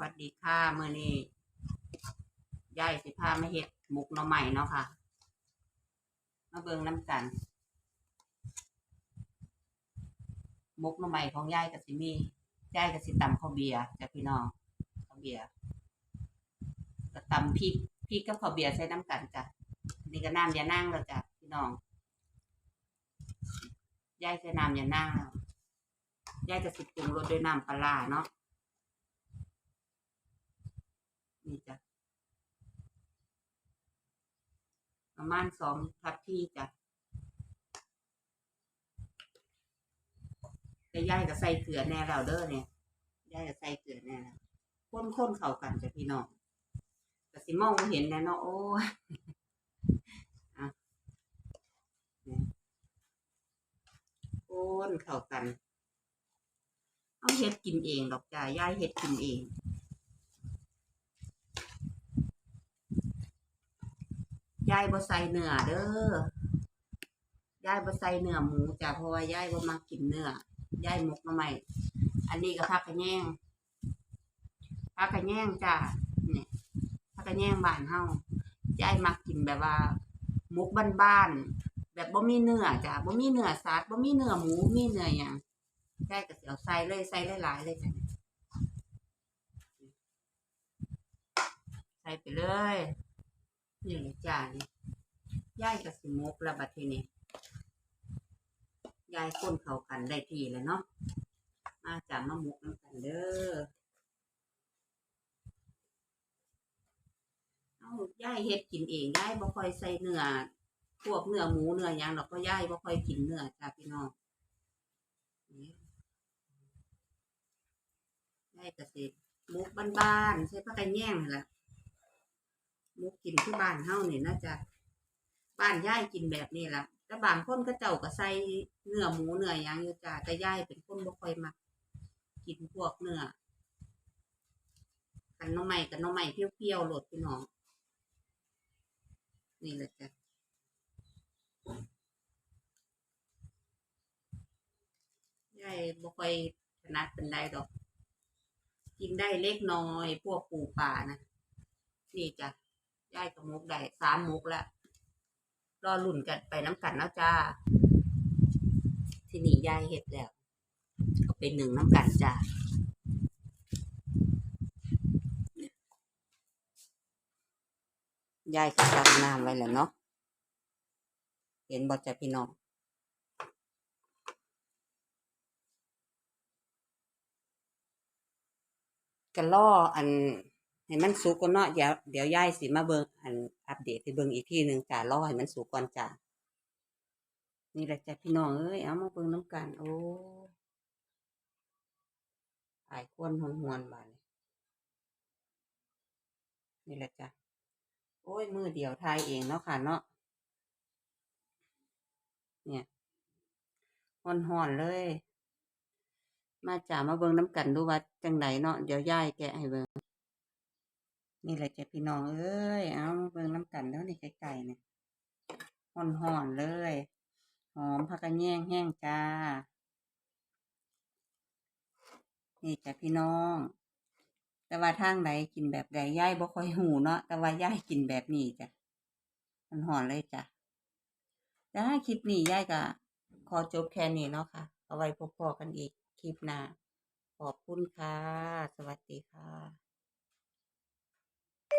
วัสดีค่ะเมื่อนี้ยายสิพามาเฮ็ดมุกน่อใหม่เนาะค่ะ มาเบิงน้ำกันมุกน่อใหม่ของยายกับสิมียายกับสิตำข้าวเบียร์จ้ะพี่น้องข้าวเบียร์ก็ตำพริกพริกกับข้าวเบียร์ใส่น้ำกันจ้ะนี่ก็น้ำยานั่งแล้วจ้ะพี่น้องยายใส่น้ำยานั่งแล้วยายก็สิปรุงรสด้วยน้ำปลาเนาะ นี่จ้ะประมาณสองทัพพี่จ้ะแต่ย่ายก็ใส่เกลือแน่แล้วเด้อเนี่ยย่ายก็ใส่เกลือแน่แล้วข้นๆเข้ากันจ้ะพี่น้องแต่สิมองเห็นแน่เนาะโอ้ยอะเนี่ยข้นเข้ากัน เอาเฮ็ดกินเองดอกจ้ะย่ายเฮ็ดกินเอง ยายบ่ใส่เนื้อเด้อยายบ่ใส่เนื้อหมูจ้ะเพราะว่ายายบ่มักกินเนื้อยายหมกหน่อไม้อันนี้ก็ผักกระแยงผักกระแยงจ้ะเนี่ยผักกระแยงบ้านเฮายายมักกินแบบว่าหมกบ้านๆแบบบ่มีเนื้อจ้ะบ่มีเนื้อสัตว์บ่มีเนื้อหมูมีเนื้อหยังยายก็สิเอาใส่เลยใส่หลายๆเลยจ้ะใส่ไปเลย นี่จ้านี่ยายกับสิมกแล้วบัดทีนี้ยายคนเขากันได้ทีแล้วเนาะ มาจากมะมกน้ำกันเด้อ เอายายเฮ็ดกินเองยายบ่ค่อยใส่เนื้อ พวกเนื้อหมูเนื้อหยังดอกก็ยายบ่ค่อยกินเนื้อจ้าพี่น้องนี่ยายก็สิมกบ้านๆใช้ผักกระแยงนี่แหละ มุกกินที่บ้านเฮานี่น่าจะบ้านย่ายกินแบบนี้ละแต่บางคนก็เจ้าก็ใส่เนื้อหมูเนื้อหยังอยู่จ้าแต่ย่ายเป็นคนบ่ค่อยมักกินพวกเนื้อกันน้องใหม่กันน้องใหม่เปรี้ยวๆโหลดพี่น้องนี่แหละจ้ะย่ายบ่ค่อยถนัดเป็นได้ดอก กินได้เล็กน้อย พวกปูป่านะ นี่จ้ะ ยายกับมุกได้สามมุกแล้วรอลุ่นกันไปน้ำกันแล้วจ้า ที่นี่ยายเห็ดแล้วเอาไปหนึ่งน้ำกันจ้ายายก็ตักน้ำไว้แล้วเนาะ เห็นบอจะพี่น้องก็ล่ออัน ให้มันสุกก่อนเนาะเดี๋ยวเดี๋ยวยายสิมาเบิ่งอันอัปเดตให้เบิ่งอีกทีหนึ่งจ้ารอให้มันสุกก่อนจ้านี่แหละจ้ะพี่น้องเอ้ยเอามาเบิ่งน้ำกันโอ้อายควนหวนหวนๆบานี้นี่แหละจ้ะโอ้ยมือเดียวทายเองเนาะค่ะเนาะเนี่ยห่อนห่อนๆเลย มาจ้ามาเบิ่งน้ำกันดูว่าจังไดเนาะเดี๋ยวยายแกะให้เบิ่ง นี่แหละจ้ะพี่น้องเอ้ย เอามาเบิ่งน้ำกันแล้วนี่ไก่ๆเนี่ยห่อนๆเลย หอมผักกระแยงแห้งจ้า นี่จ้ะพี่น้อง แต่ว่าทางไหนกินแบบใดย่ายบ่ค่อยหูเนาะ แต่ว่าย่ายกินแบบนี้จ้ะมันหอนเลยจ้ะจ้าคลิปนี้ย่ายก็ขอจบแค่นี้เนาะค่ะ เอาไว้พบพอกันอีกคลิปหน้า ขอบคุณค่ะ สวัสดีค่ะ